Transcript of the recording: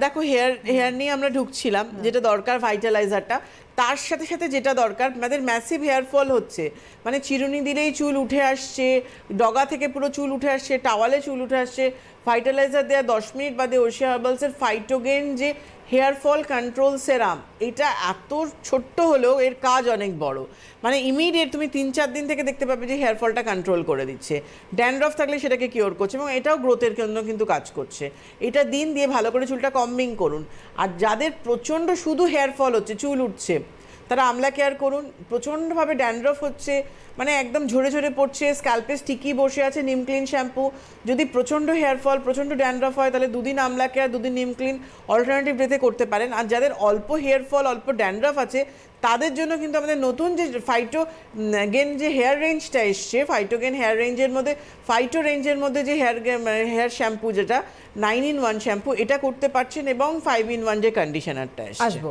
দেখো hair hair নিয়ে আমরা ঢুকছিলাম যেটা দরকার ভাইটালাইজারটা তার সাথে সাথে যেটা দরকার আমাদের ম্যাসিভ হেয়ার ফল হচ্ছে। মানে চিরুনি দিলেই চুল উঠে আসছে, ডগা থেকে পুরো চুল উঠে আসছে, টাওয়ালে চুল উঠে আসছে। ফাইটালাইজার দেওয়া দশ মিনিট বাদে ওশিয়া হার্বালসের ফাইটোগেন যে হেয়ার ফল কন্ট্রোল সেরাম এটা এত ছোট্ট হলেও এর কাজ অনেক বড়। মানে ইমিডিয়েট তুমি তিন চার দিন থেকে দেখতে পাবে যে হেয়ার ফলটা কন্ট্রোল করে দিচ্ছে। ড্যান্ড্রফ থাকলে সেটাকে কিওর করছে এবং এটাও গ্রোথের জন্য কিন্তু কাজ করছে। এটা দিন দিয়ে ভালো করে চুলটা কম্বিং করুন। আর যাদের প্রচণ্ড শুধু হেয়ার ফল হচ্ছে, চুল উঠছে তারা আমলা কেয়ার করুন। প্রচণ্ডভাবে ড্যান্ড্রফ হচ্ছে। মানে একদম ঝরে ঝরে পড়ছে। স্ক্যাল্পে ঠিকই বসে আছে নিম ক্লিন শ্যাম্পু যদি প্রচণ্ড হেয়ার ফল প্রচণ্ড ড্যান্ড্রফ হয়, তাহলে দুদিন আমলা কেয়ার দুদিন নিম ক্লিন অল্টারনেটিভ ডেতে করতে পারেন। আর যাদের অল্প হেয়ার ফল অল্প ড্যান্ড্রফ আছে, তাদের জন্য কিন্তু আমাদের নতুন যে ফাইটো গেন যে হেয়ার রেঞ্জটা এসছে ফাইটো গেন হেয়ার রেঞ্জের মধ্যে ফাইটো রেঞ্জের মধ্যে যে হেয়ার হেয়ার শ্যাম্পু যেটা নাইন ইন ওয়ান শ্যাম্পু এটা করতে পারছেন এবং ফাইভ ইন ওয়ান যে কন্ডিশনারটা আসব।